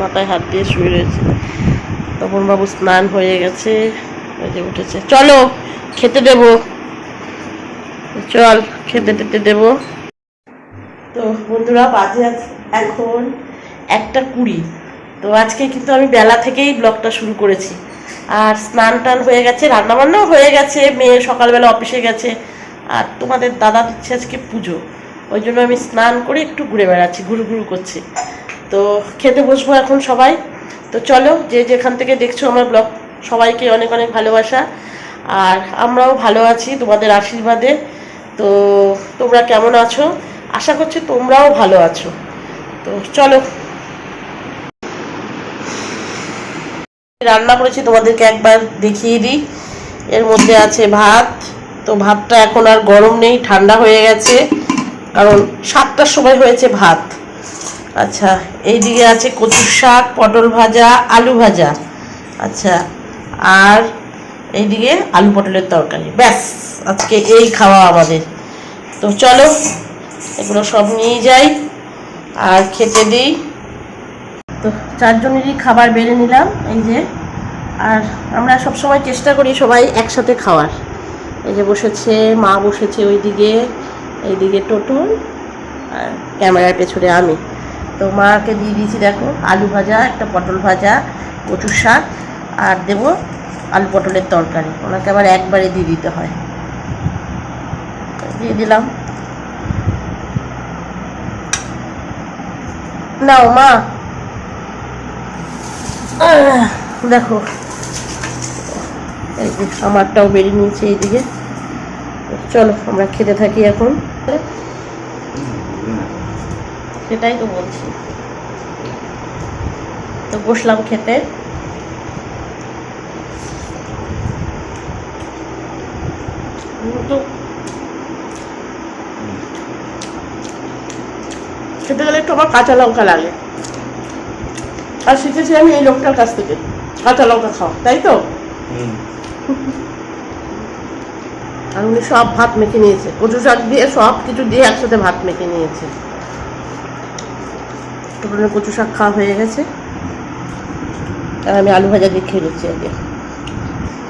মাথায় হাত দিয়ে শুয়ে রয়েছে। তপন বাবু স্নান হয়ে গেছে যে উঠেছে। চলো, খেতে দেবো। চল, খেতে টেতে দেবো। তো বন্ধুরা, বাজে আছে এখন একটা কুড়ি। তো আজকে কিন্তু আমি বেলা থেকেই ব্লগটা শুরু করেছি। আর স্নান টান হয়ে গেছে, রান্নাবান্নাও হয়ে গেছে, মেয়ে সকালবেলা অফিসে গেছে, আর তোমাদের দাদা দিচ্ছে আজকে পুজো। ওই জন্য আমি স্নান করে একটু ঘুরে বেড়াচ্ছি, ঘুরু ঘুরু করছি। তো খেতে বসবো এখন সবাই। তো চলো, যে যেখান থেকে দেখছ আমার ব্লগ, সবাইকে অনেক অনেক ভালোবাসা। আর আমরাও ভালো আছি তোমাদের আশীর্বাদে। তো তোমরা কেমন আছো? আশা করছি তোমরাও ভালো আছো। তো চলো। রান্না করেছি, তোমাদেরকে একবার দেখিয়ে দিই। এর মধ্যে আছে ভাত। তো ভাতটা এখন আর গরম নেই, ঠান্ডা হয়ে গেছে। কারণ সাতটার সময় হয়েছে ভাত। আচ্ছা এইদিকে আছে কচুর শাক, পটল ভাজা, আলু ভাজা। আচ্ছা আর এইদিকে আলু পটলের তরকারি। ব্যাস, আজকে এই খাওয়া আমাদের। তো চলো, এগুলো সব নিয়ে যাই আর খেতে দিই। তো চারজনেরই খাবার বেড়ে নিলাম, এই যে। আর আমরা সব সময় চেষ্টা করি সবাই একসাথে খাওয়ার। এই যে বসেছে, মা বসেছে ওইদিকে, এইদিকে টোটন আর ক্যামেরার পেছনে আমি। তো মাকে দিয়ে দিয়েছি দেখো, আলু ভাজা, একটা পটল ভাজা, কচুর শাক, আর দেবো আলু পটলের তরকারি। ওনাকে আবার একবারে দিয়ে দিতে হয়। দিয়ে দিলাম। নাও মা। দেখো, এই যে আমারটাও বেরিয়ে নিয়েছে এইদিকে। চলো, আমরা খেতে থাকি এখন। সেটাই তো বলছি। তো বসলাম খেতে। খেতে গেলে একটু আমার কাঁচা লঙ্কা লাগে। আর শিখেছি আমি এই লোকটার কাছ থেকে কাঁচা লঙ্কা খাওয়া তাই তো? আর উনি সব ভাত মেখে নিয়েছে। কচু শাক দিয়ে সব কিছু দিয়ে একসাথে ভাত মেখে নিয়েছে। টোটনের কচু শাক খাওয়া হয়ে গেছে। আর আমি আলু ভাজা দিয়ে খেয়ে নিচ্ছি আগে।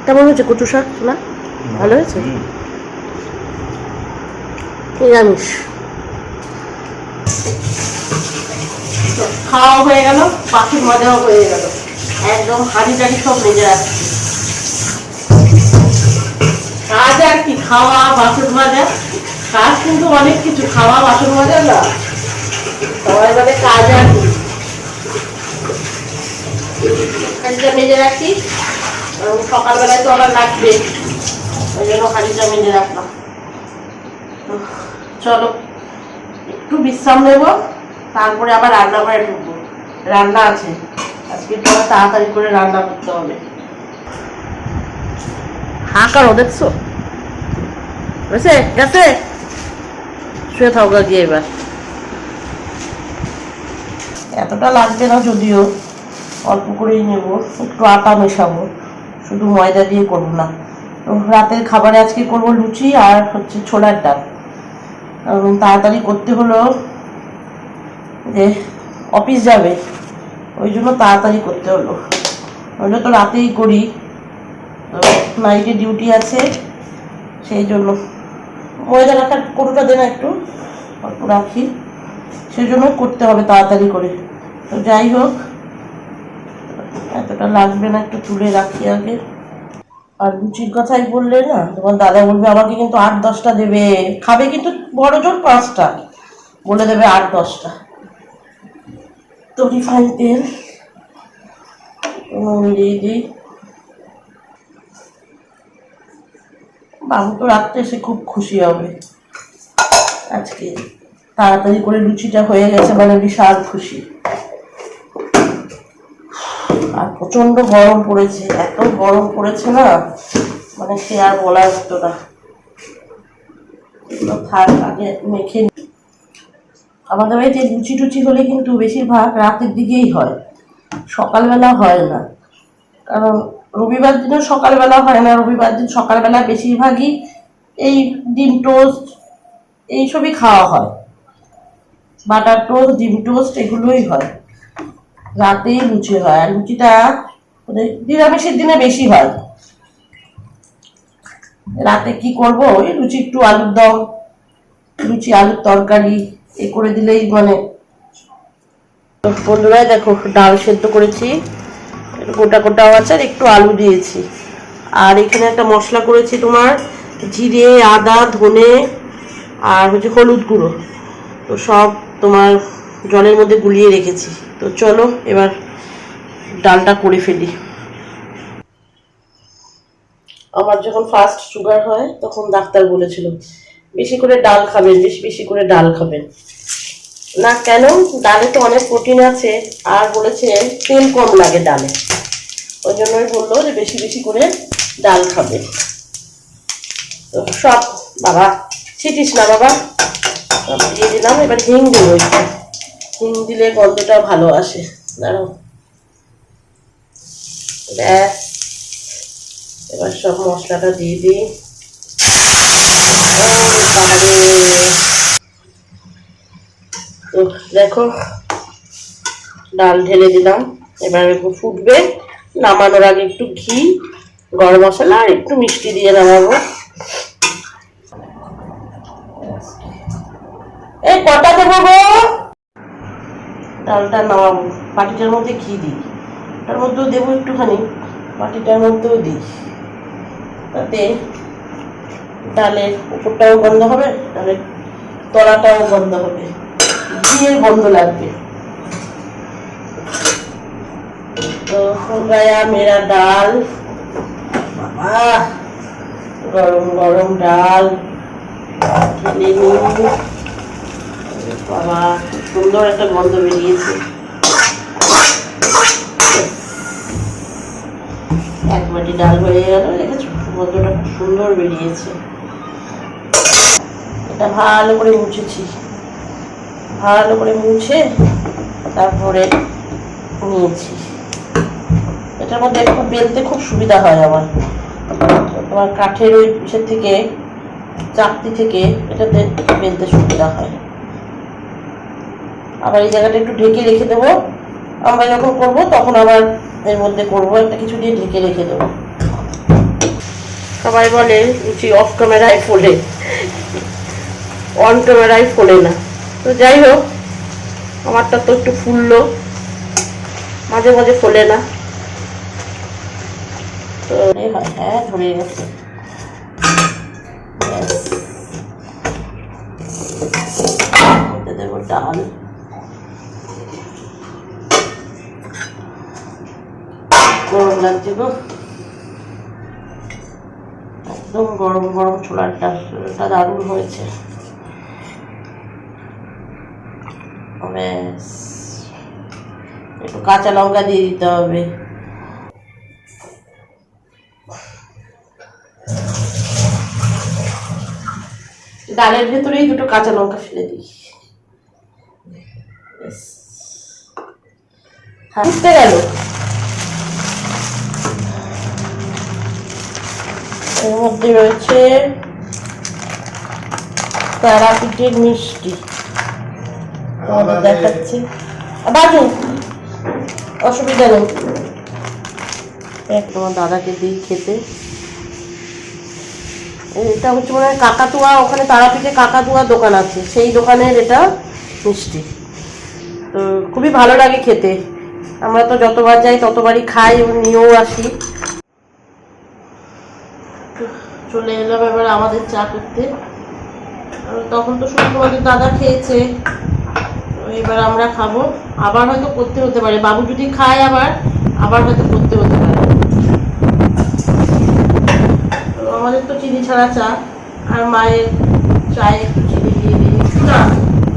কেমন হয়েছে কচু শাক না ভালো। হয়েছে? নিরামিষ। খাওয়া হয়ে গেল পাখির মজাও হয়ে গেল। একদম হাড়ি টাড়ি সব মেজে রাখছি। কাজ আর কি খাওয়া বাসন মাজা। কাজ কিন্তু অনেক কিছু খাওয়া বাসন মাজা না। সবাই কাজ মেজে রাখি সকালবেলায় তো লাগবে। ওই জন্য মেজে রাখলাম। চলো, একটু বিশ্রাম নেব, তারপরে আবার রান্না করে ঢুকবো। রান্না আছে। আজকে একটু তাড়াতাড়ি করে রান্না করতে হবে। হা, করো দেখছ? গেছে? শুয়ে থাকা গিয়ে এবার। এতটা লাগবে না যদিও, অল্প করেই নেব, একটু আটা মেশাবো, শুধু ময়দা দিয়ে করব না। রাতের খাবারে আজকে করব লুচি আর হচ্ছে ছোলার ডাল। তাড়াতাড়ি করতে হলো যে অফিস যাবে, ওই জন্য তাড়াতাড়ি করতে হলো। নইলে তো রাতেই করি, তো নাইটে ডিউটি আছে, সেই জন্য। ময়দা রাখার কোটোটা দেন একটু? অল্প রাখি। সেই জন্য করতে হবে তাড়াতাড়ি করে। তো যাই হোক, এতটা লাগবে না, একটু তুলে রাখি আগে। আর লুচির কথাই বললে না, তোমার দাদা বলবে, আমাকে কিন্তু আট, দশটা দেবে। খাবে কিন্তু বড় জোর পাঁচটা। বলে দেবে আট, দশটা। তো রিফাইন তেল দিয়ে দিই। বাবু তো রাত্রে এসে খুব খুশি হবে। আজকে তাড়াতাড়ি করে লুচিটা হয়ে গেছে মানে বিশাল খুশি। আর প্রচণ্ড গরম পড়েছে, এত গরম পড়েছে না মানে সে আর বলার মতো না। থাক, আগে মেখে। আমাদের বাড়িতে লুচি টুচি হলে কিন্তু বেশিরভাগ রাতের দিকেই হয়, সকালবেলা হয় না। কারণ রবিবার দিনও সকালবেলা হয় না, রবিবার দিন সকালবেলা বেশিরভাগই এই ডিম টোস্ট, এইসবই খাওয়া হয়। বাটার টোস্ট, ডিম টোস্ট, এগুলোই হয়। রাতেই লুচি হয়। আর লুচিটা মানে নিরামিষের দিনে বেশি হয়। রাতে কি করব? ওই লুচি একটু আলুর দম, লুচি, আলুর তরকারি, এ করে দিলেই মানে বন্ধুরা, দেখো, ডাল সেদ্ধ করেছি। গোটা গোটাও আছে, আর একটু আলু দিয়েছি। আর এখানে একটা মশলা করেছি তোমার, জিরে, আদা, ধনে, আর হচ্ছে হলুদ গুঁড়ো। তো সব তোমার জলের মধ্যে গুলিয়ে রেখেছি। তো চলো, এবার ডালটা করে ফেলি। আমার যখন ফার্স্ট সুগার হয়, তখন ডাক্তার বলেছিল, বেশি করে ডাল খাবেন, বেশি বেশি করে ডাল খাবেন। না, কেন? ডালে তো অনেক প্রোটিন আছে, আর বলেছে তেল কম লাগে ডালে। ওই জন্যই বলল যে, বেশি বেশি করে ডাল খাবে তো সব, বাবা, ছিটিস না, বাবা। দিয়ে দিলাম এবার হিং দেবো একটু হিং দিলে গন্ধটা ভালো আসে দাঁড়াও ব্যাস এবার সব মশলাটা দিয়ে দিই। তো দেখো, ডাল ঢেলে দিলাম। এবার একটু ফুটবে, নামানোর আগে একটু ঘি, গরম মশলা, আর একটু মিষ্টি দিয়ে নামাবো। কটা দেবো গো। ডালটা নামাবো। বাটিটার মধ্যে কি দিই। তার মধ্যেও দেবো একটুখানি। বাটিটার মধ্যেও দিই। তাতে ডালের উপরটাও বন্ধ হবে, ডালের তলাটাও বন্ধ হবে। দিয়ে বন্ধ লাগবে। তো মেরা ডাল। গরম গরম ডাল। খেলে বাবা, সুন্দর একটা গন্ধ বেরিয়েছে। এক বাটি ডাল হয়ে গেল, দেখেছ? গন্ধটা খুব সুন্দর বেরিয়েছে। এটা ভালো করে মুছেছি। ভালো করে মুছে তারপরে নিয়েছি। এটার মধ্যে খুব বেলতে খুব সুবিধা হয় আমার। তোমার কাঠের ওই থেকে, চাকতি থেকে এটাতে বেলতে সুবিধা হয়। আবার এই জায়গাটা একটু ঢেকে রেখে দেবো। আমরা যখন করব, তখন আবার এর মধ্যে করব, একটা কিছু দিয়ে ঢেকে রেখে দেবো। সবাই বলে লুচি অফ ক্যামেরায় ফোলে। অন ক্যামেরায় ফোলে না। তো যাই হোক, আমারটা তো একটু ফুললো। মাঝে মাঝে ফোলে না। তো হয় ধরে গেছে। ডাল গরম লাগছে গো। একদম গরম গরম ছোলার ডালটা দারুণ হয়েছে। একটু কাঁচা লঙ্কা দিয়ে দিতে হবে। ডালের ভেতরেই দুটো কাঁচা লঙ্কা ফেলে দিই। ব্যাস। হ্যাঁ, গেল। এর মধ্যে রয়েছে তারাপীঠের মিষ্টি। তোমাদের দেখাচ্ছি। বাজু অসুবিধা নেই। এক তোমার দাদাকে দিই খেতে। এটা হচ্ছে মনে হয় কাকাতুয়া ওখানে তারাপীঠে কাকাতুয়া দোকান আছে। সেই দোকানের এটা মিষ্টি। তো খুবই ভালো লাগে খেতে। আমরা তো যতবার যাই ততবারই খাই এবং নিয়েও আসি তো চলে এলাম এবার আমাদের চা করতে। তখন তো শুধু তোমাদের দাদা খেয়েছে। এবার আমরা খাব। আবার হয়তো করতে হতে পারে। বাবু যদি খায় আবার আবার হয়তো করতে হতে পারে। আমাদের তো চিনি ছাড়া চা। আর মায়ের চায়ে একটু চিনি দিয়ে দিই না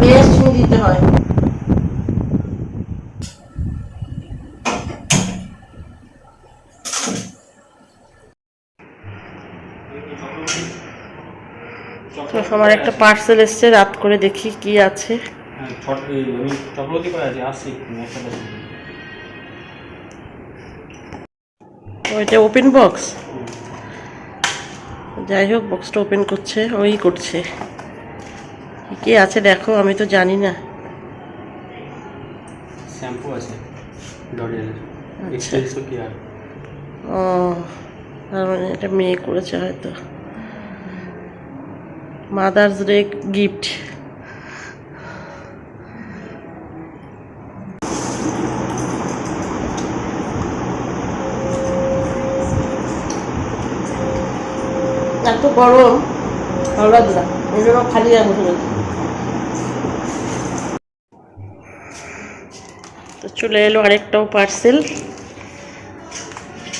বেশ চিনি দিতে হয়। আমার একটা পার্সেল এসছে রাত করে দেখি কি আছে। ওইটা ওপেন বক্স যাই হোক বক্সটা ওপেন করছে ওই করছে। কি আছে দেখো আমি তো জানি না। শ্যাম্পু আছে আচ্ছা। ও তার মানে এটা মেয়ে করেছে হয়তো। Mother's day gift. এত গরম লাগছে না জন্য খালি আর তো চলে এলো আরেকটাও পার্সেল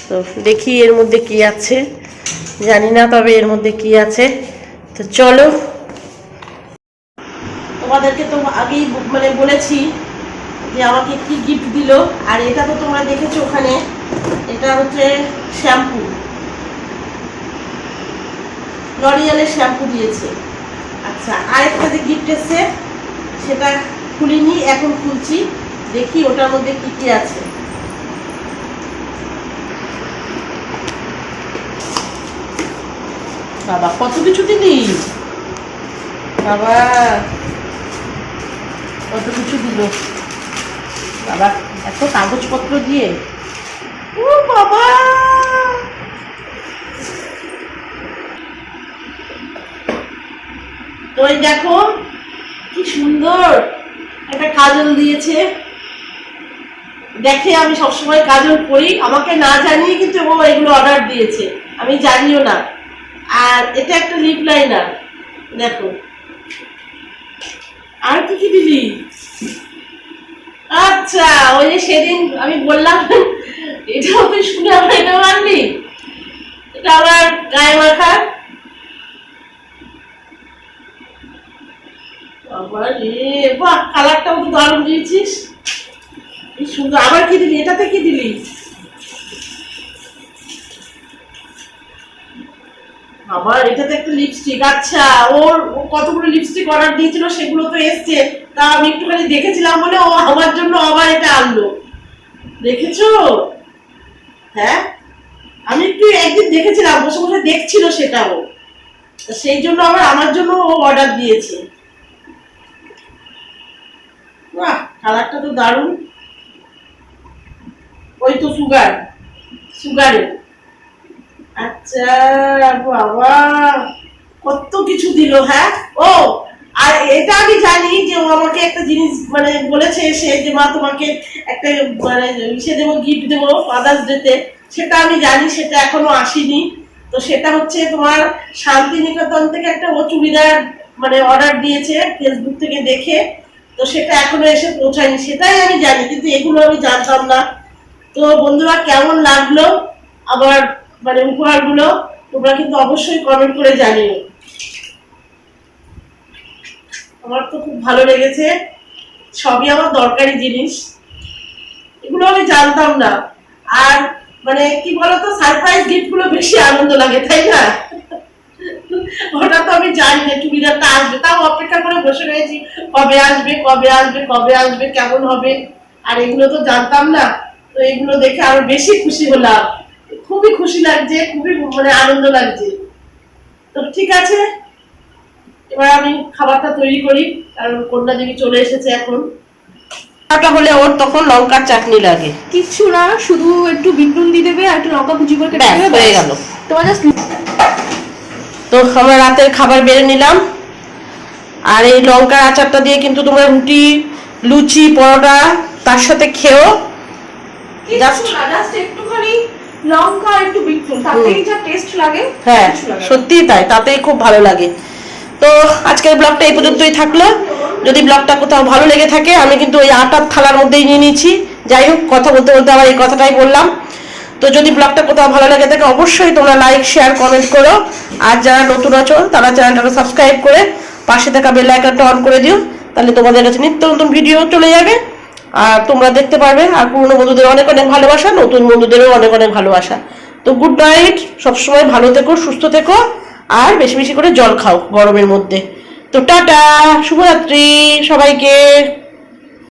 তো দেখি এর মধ্যে কি আছে। জানি না তবে এর মধ্যে কি আছে। তো চলো। তোমাদেরকে তো আগেই মানে বলেছি যে আমাকে কি গিফট দিল, আর এটা তো তোমরা দেখেছ ওখানে। এটা হচ্ছে শ্যাম্পু লরিয়ালের শ্যাম্পু দিয়েছে। আচ্ছা আরেকটা যে গিফট এসছে, সেটা খুলিনি, এখন খুলছি। দেখি ওটার মধ্যে কী কী আছে। বাবা, কত কিছু দিলি? বাবা, কত কিছু দিল? বাবা, এত কাগজপত্র দিয়ে। ও বাবা! তো দেখো, কি সুন্দর। একটা কাজল দিয়েছে। দেখে আমি সবসময় কাজল করি। আমাকে না জানিয়ে কিন্তু ও এগুলো অর্ডার দিয়েছে। আমি জানিও না। আর এটা একটা লিপ লাইনার দেখো। আর কি কি দিলি? আচ্ছা ওই যে সেদিন আমি বললাম এটাও তুই শুনে আমার এটা মানলি এটা আমার গায়ে বাবা রে বাহ কালারটাও তো দারুণ দিয়েছিস। সুন্দর, আবার কি দিলি? এটাতে কি দিলি? আবার এটাতে একটা লিপস্টিক আচ্ছা ওর কতগুলো লিপস্টিক অর্ডার দিয়েছিল সেগুলো তো এসছে। তা আমি একটুখানি দেখেছিলাম বলে ও আমার জন্য আবার এটা আনলো। দেখেছ? হ্যাঁ? আমি একটু একদিন দেখেছিলাম, বসে বসে দেখছিল সেটাও। সেই জন্য আবার আমার জন্য ও অর্ডার দিয়েছে। বাহ কালারটা তো দারুণ। ওই তো সুগার সুগারের আচ্ছা বাবা। কত কিছু দিল হ্যাঁ? ও, আর এটা আমি জানি যে ও আমাকে একটা জিনিস মানে বলেছে সে যে, মা, তোমাকে একটা মানে ইসে দেবো গিফট দেবো ফাদার্স ডেতে সেটা আমি জানি, সেটা এখনও আসেনি। তো সেটা হচ্ছে তোমার শান্তিনিকেতন থেকে একটা ও চুড়িদার মানে অর্ডার দিয়েছে ফেসবুক থেকে দেখে। তো সেটা এখনও এসে পৌঁছায়নি, সেটাই আমি জানি, কিন্তু এগুলো আমি জানতাম না। তো বন্ধুরা, কেমন লাগল? আবার মানে উপহারগুলো তোমরা কিন্তু অবশ্যই কমেন্ট করে জানিও। আমার তো খুব ভালো লেগেছে। সবই আমার দরকারি জিনিস। এগুলো আমি জানতাম না। আর মানে কি বলতো সারপ্রাইজ গিফটগুলো বেশি আনন্দ লাগে, তাই না? ওটা তো আমি জানি না চুড়িদারটা আসবে। তাও অপেক্ষা করে বসে রয়েছি, কবে আসবে কবে আসবে কবে আসবে, কেমন হবে? আর এগুলো তো জানতাম না। তো এগুলো দেখে আরও বেশি খুশি হলাম। খুবই খুশি লাগছে খুবই মানে আনন্দ লাগছে। তো ঠিক আছে এবার আমি খাবারটা তৈরি করি কারণ কন্যা দেবী চলে এসেছে এখন। খাওয়াটা হলে ওর তখন লঙ্কার চাটনি লাগে। কিচ্ছু না শুধু একটু বিট নুন দিয়ে দেবে আর একটু লঙ্কা কুচি করে কেটে দেবে হয়ে গেল। তোমার জাস্ট তো আমরা রাতের খাবার বেড়ে নিলাম। আর এই লঙ্কার আচারটা দিয়ে কিন্তু তোমরা রুটি লুচি পরোটা তার সাথে খেও। জাস্ট একটুখানি লঙ্কা আর একটু বিট নুন তাতেই যা টেস্ট লাগে হ্যাঁ। সত্যিই তাই তাতেই খুব ভালো লাগে। তো আজকের ব্লগটা এই পর্যন্তই থাকল। যদি ব্লগটা কোথাও ভালো লেগে থাকে আমি কিন্তু ওই আটার থালার মধ্যেই নিয়ে নিয়েছি। যাই হোক কথা বলতে বলতে আবার এই কথাটাই বললাম। তো যদি ব্লগটা কোথাও ভালো লেগে থাকে অবশ্যই তোমরা লাইক শেয়ার কমেন্ট করো। আর যারা নতুন আছো তারা চ্যানেলটাকে সাবস্ক্রাইব করে পাশে থাকা বেল আইকনটা অন করে দিও। তাহলে তোমাদের কাছে নিত্য নতুন ভিডিও চলে যাবে। আর তোমরা দেখতে পারবে, আর পুরনো বন্ধুদের অনেক অনেক ভালোবাসা, নতুন বন্ধুদেরও অনেক অনেক ভালোবাসা। তো গুড নাইট সবসময় ভালো থেকো, সুস্থ থেকো, আর বেশি বেশি করে জল খাও গরমের মধ্যে। তো টাটা, শুভরাত্রি সবাইকে।